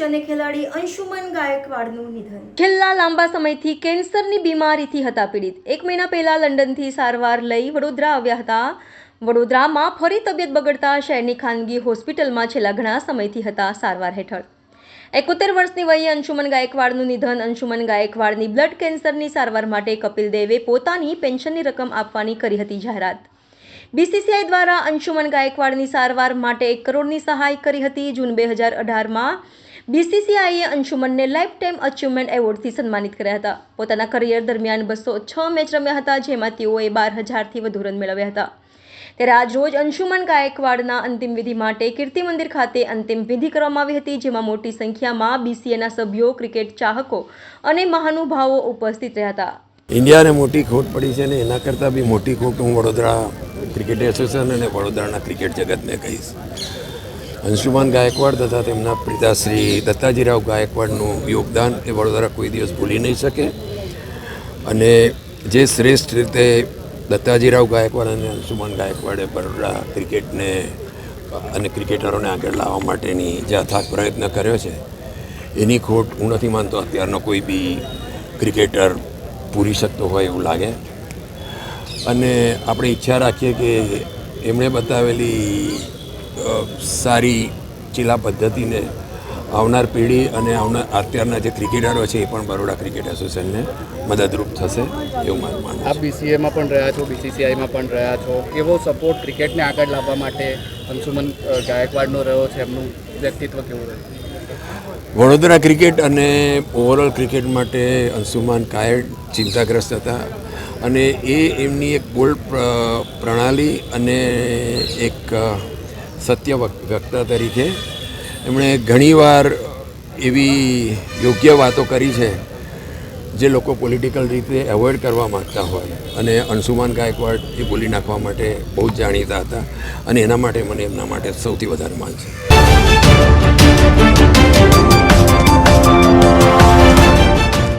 અને ખેલાડી અંશુમન ગાયકવાડનું નિધન. છેલ્લા લાંબા સમયથી કેન્સરની બીમારીથી હતા પીડિત એક મહિના પહેલા લંડનથી સારવાર લઈ વડોદરા આવ્યા હતા. વડોદરામાં ફરી તબિયત બગડતા શહેરની ખાનગી હોસ્પિટલમાં છેલ્લા ઘણા સમયથી હતા સારવાર હેઠળ. એકોતેર વર્ષની વયે અંશુમન ગાયકવાડનું નિધન. અંશુમન ગાયકવાડની બ્લડ કેન્સરની સારવાર માટે કપિલ દેવે પોતાની પેન્શનની રકમ આપવાની કરી હતી જાહેરાત. બીસીસીઆઈ દ્વારા અંશુમન ગાયકવાડની સારવાર માટે એક કરોડની સહાય કરી હતી. જૂન બે હજાર અઢારમાં બીસીસીઆઈએ અંશુમનને લાઈફ ટાઈમ અચીવમેન્ટ એવોર્ડથી સન્માનિત કર્યા હતા. પોતાના કરિયર દરમિયાન બસો છ મેચ રમ્યા હતા, જેમાં તેઓએ બાર હજારથી વધુ રન મેળવ્યા હતા. ત્યારે આજરોજ અંશુમન ગાયકવાડના અંતિમ વિધિ માટે કીર્તિ મંદિર ખાતે અંતિમ વિધિ કરવામાં આવી હતી, જેમાં મોટી સંખ્યામાં બીસીએના સભ્યો, ક્રિકેટ ચાહકો અને મહાનુભાવો ઉપસ્થિત રહ્યા હતા. ઇન્ડિયાને મોટી ખોટ પડી છે ને એના કરતાં બી મોટી ખોટ હું વડોદરા ક્રિકેટ એસોસિએશન અને વડોદરાના ક્રિકેટ જગતને કહીશ. અંશુમાન ગાયકવાડ તથા તેમના પિતાશ્રી દત્તાજીરાવ ગાયકવાડનું યોગદાન એ વડોદરા કોઈ દિવસ ભૂલી નહીં શકે. અને જે શ્રેષ્ઠ રીતે દત્તાજીરાવ ગાયકવાડ અને અંશુમાન ગાયકવાડે વડોદરા ક્રિકેટને અને ક્રિકેટરોને આગળ લાવવા માટેની જે અથાગ પ્રયત્ન કર્યો છે, એની ખોટ હું નથી માનતો અત્યારનો કોઈ બી ક્રિકેટર પૂરી શકતો હોય એવું લાગે. અને આપણે ઈચ્છા રાખીએ કે એમણે બતાવેલી સારી ચીલા પદ્ધતિને આવનાર પેઢી અને આવનાર અત્યારના જે ક્રિકેટરો છે એ પણ બરોડા ક્રિકેટ એસોસિએશનને મદદરૂપ થશે એવું મારું માનવું આપ બીસીએમાં પણ રહ્યા છો બીસીસીઆઈમાં પણ રહ્યા છો. કેવો સપોર્ટ ક્રિકેટને આગળ લાવવા માટે અંશુમન ગાયકવાડનો રહ્યો છે? એમનું વ્યક્તિત્વ કેવું રહ્યું? વડોદરા ક્રિકેટ અને ઓવરઓલ ક્રિકેટ માટે અંશુમાન કાયડ ચિંતાગ્રસ્ત હતા અને એ એમની એક બોલ્ડ પ્ર- પ્રણાલી અને એક સત્ય વક- વક્તા તરીકે. એમણે ઘણીવાર એવી યોગ્ય વાતો કરી છે, જે લોકો પોલિટિકલ રીતે એવોઇડ કરવા માગતા હોય. અને અંશુમાન ગાયકવાડ એ બોલી નાખવા માટે બહુ જ જાણીતા હતા. અને એના માટે મને એમના માટે સૌથી વધારે માન છે.